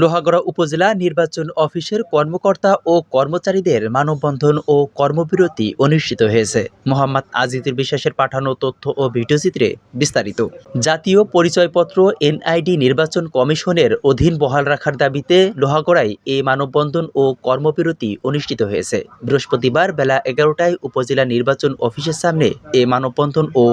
লোহাগড়া উপজেলা নির্বাচন অফিসের কর্মকর্তা ও কর্মচারীদের মানববন্ধন ও কর্মবিরতি অনুষ্ঠিত হয়েছে। মোহাম্মদ আজিজুর বিশ্বাসের পাঠানো তথ্য ও ভিডিওচিত্রে বিস্তারিত। জাতীয় পরিচয়পত্র এনআইডি নির্বাচন কমিশনের অধীন বহাল রাখার দাবিতে লোহাগড়ায় এই মানববন্ধন ও কর্মবিরতি অনুষ্ঠিত হয়েছে। বৃহস্পতিবার বেলা এগারোটায় উপজেলা নির্বাচন অফিসের সামনে এই মানববন্ধন ও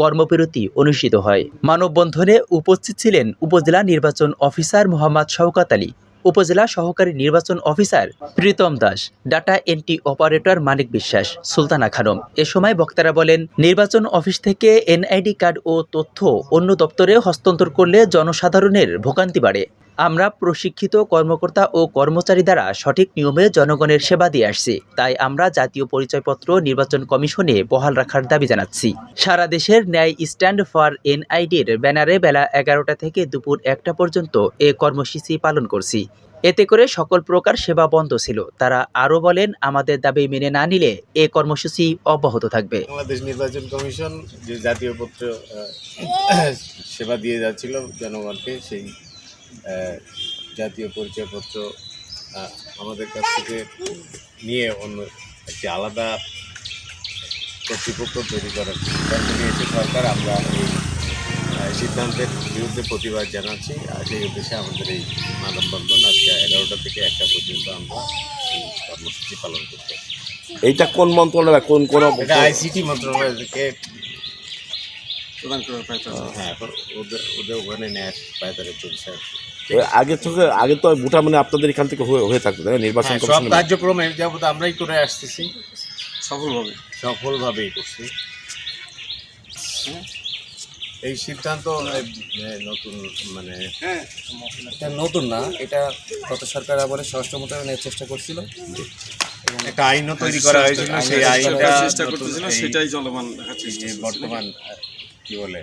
কর্মবিরতি অনুষ্ঠিত হয়। মানববন্ধনে উপস্থিত ছিলেন উপজেলা নির্বাচন অফিসার মোহাম্মদ শওকাত আলী, উপজেলা সহকারী নির্বাচন officer Pritam Das, data entry operator Manik Biswas, Sultana Khanam. এ সময় বক্তারা বলেন, নির্বাচন অফিস থেকে এনআইডি কার্ড ও তথ্য অন্য দপ্তরে হস্তান্তর করলে জনসাধারণের ভোগান্তি বাড়ে। আমরা প্রশিক্ষিত কর্মকর্তা ও কর্মচারী দ্বারা সঠিক নিয়মে জনগণের সেবা দিয়ে আসছি। তাই আমরা জাতীয় পরিচয়পত্র নির্বাচন কমিশনে বহাল রাখার দাবি জানাচ্ছি। সারা দেশের ন্যায় স্ট্যান্ড ফর এনআইডির ব্যানারে বেলা এগারোটা থেকে দুপুর একটা পর্যন্ত এ কর্মসূচি পালন করছি। এতে করে সকল প্রকার সেবা বন্ধ ছিল। তারা আরও বলেন, আমাদের দাবি মেনে না নিলে এ কর্মসূচি অব্যাহত থাকবে। বাংলাদেশ নির্বাচন কমিশন যে জাতীয় পত্র সেবা দিয়ে যাচ্ছিল জনগণকে, সেই জাতীয় পরিচয়পত্র আমাদের কাছ থেকে নিয়ে অন্য একটি আলাদা কর্তৃপক্ষ তৈরি করার সিদ্ধান্ত নিয়েছে সরকার। আমরা এই সিদ্ধান্তের বিরুদ্ধে প্রতিবাদ জানাচ্ছি। আর সেই উদ্দেশ্যে আমাদের এই মানববন্ধন আজকে এগারোটা থেকে একটা পর্যন্ত আমরা এই কর্মসূচি পালন করতে এইটা কোন মন্ত্রণালয়? কোন কোন এটা আইসিটি মন্ত্রণালয়কে প্রদান করার হ্যাঁ এখন ওদের ওদের ওখানে ন্যায় পায়তারে চলছে আর কি। আগে থেকে আগে তো ভোটা মানে আপনাদের এখান থেকে হয়ে হয়ে থাকতো তাই না? নির্বাচন হ্যাঁ, সব কমিশন কার্যক্রম যাবত আমরাই করে আসতেছি সফলভাবে সফলভাবেই করছি হ্যাঁ। এই সিদ্ধান্ত এ, এ, নতুন মানে এটা নতুন না এটা গত সরকার স্বরাষ্ট্র মন্ত্রণালয় চেষ্টা করছিল একটা আইনও তৈরি করা হয়েছিল সেই আইনটা চেষ্টা নতুন করতেছিল এই- সেটাই চলমান রাখার এই চেষ্টা যে করতেছিল। বর্তমান কি বলে?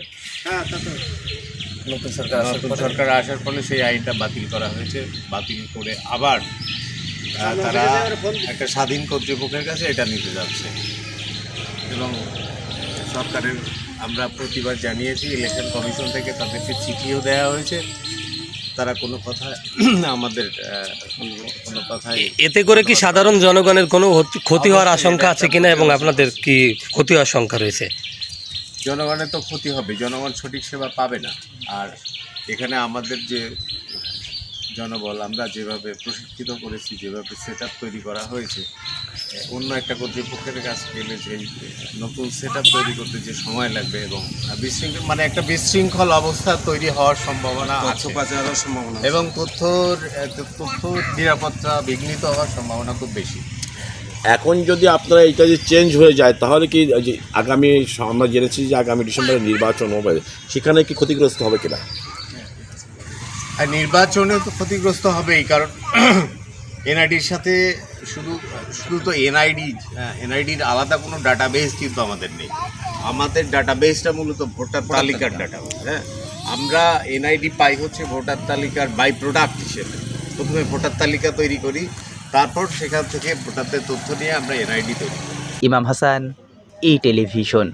নতুন সরকার আসার নতুন সরকার আসার ফলে সেই আইনটা বাতিল করা হয়েছে। বাতিল করে আবার তারা একটা স্বাধীন কর্তৃপক্ষের কাছে এটা নিতে যাচ্ছে। এবং সরকারের আমরা প্রতিবাদ জানিয়েছি ইলেকশন কমিশন থেকে তাদেরকে চিঠিও দেওয়া হয়েছে। তারা কোনো কথা আমাদের কোনো- কোনো কথাই এতে করে কি সাধারণ জনগণের কোনো ক্ষতি হওয়ার আশঙ্কা আছে কিনা এবং আপনাদের কি ক্ষতি হওয়ার আশঙ্কা রয়েছে? জনগণের তো ক্ষতি হবে জনগণ সঠিক সেবা পাবে না। আর এখানে আমাদের যে জনবল আমরা যেভাবে প্রশিক্ষিত করেছি যেভাবে সেট তৈরি করা হয়েছে অন্য একটা কর্তৃপক্ষের কাছে গেলে যে নতুন সেট তৈরি করতে যে সময় লাগবে এবং বিশৃঙ্খল মানে একটা বিশৃঙ্খল অবস্থা তৈরি হওয়ার সম্ভাবনা তথ্য আছে সম্ভাবনা। এবং তথ্যর তথ্য নিরাপত্তা বিঘ্নিত হওয়ার সম্ভাবনা খুব বেশি। এখন যদি আপনারা এটা যে চেঞ্জ হয়ে যায়, তাহলে কি আগামী আমরা জেনেছি যে আগামী ডিসেম্বরে নির্বাচন হবে। সেখানে কি ক্ষতিগ্রস্ত হবে কিনা? নির্বাচনে তো ক্ষতিগ্রস্ত হবেই, কারণ এনআইডির সাথে শুধু শুধু তো এনআইডি এনআইডির আলাদা কোনো ডাটাবেস কিন্তু আমাদের নেই। আমাদের ডাটাবেসটা মূলত ভোটার তালিকার ডাটা হ্যাঁ? আমরা এনআইডি পাই হচ্ছে ভোটার তালিকার বাই প্রোডাক্ট হিসেবে। প্রথমে ভোটার তালিকা তৈরি করি তারপর সেখান থেকে ভোটারদের তথ্য নিয়ে আমরা এনআইডি তৈরি ইমাম হাসান ই টেলিভিশন।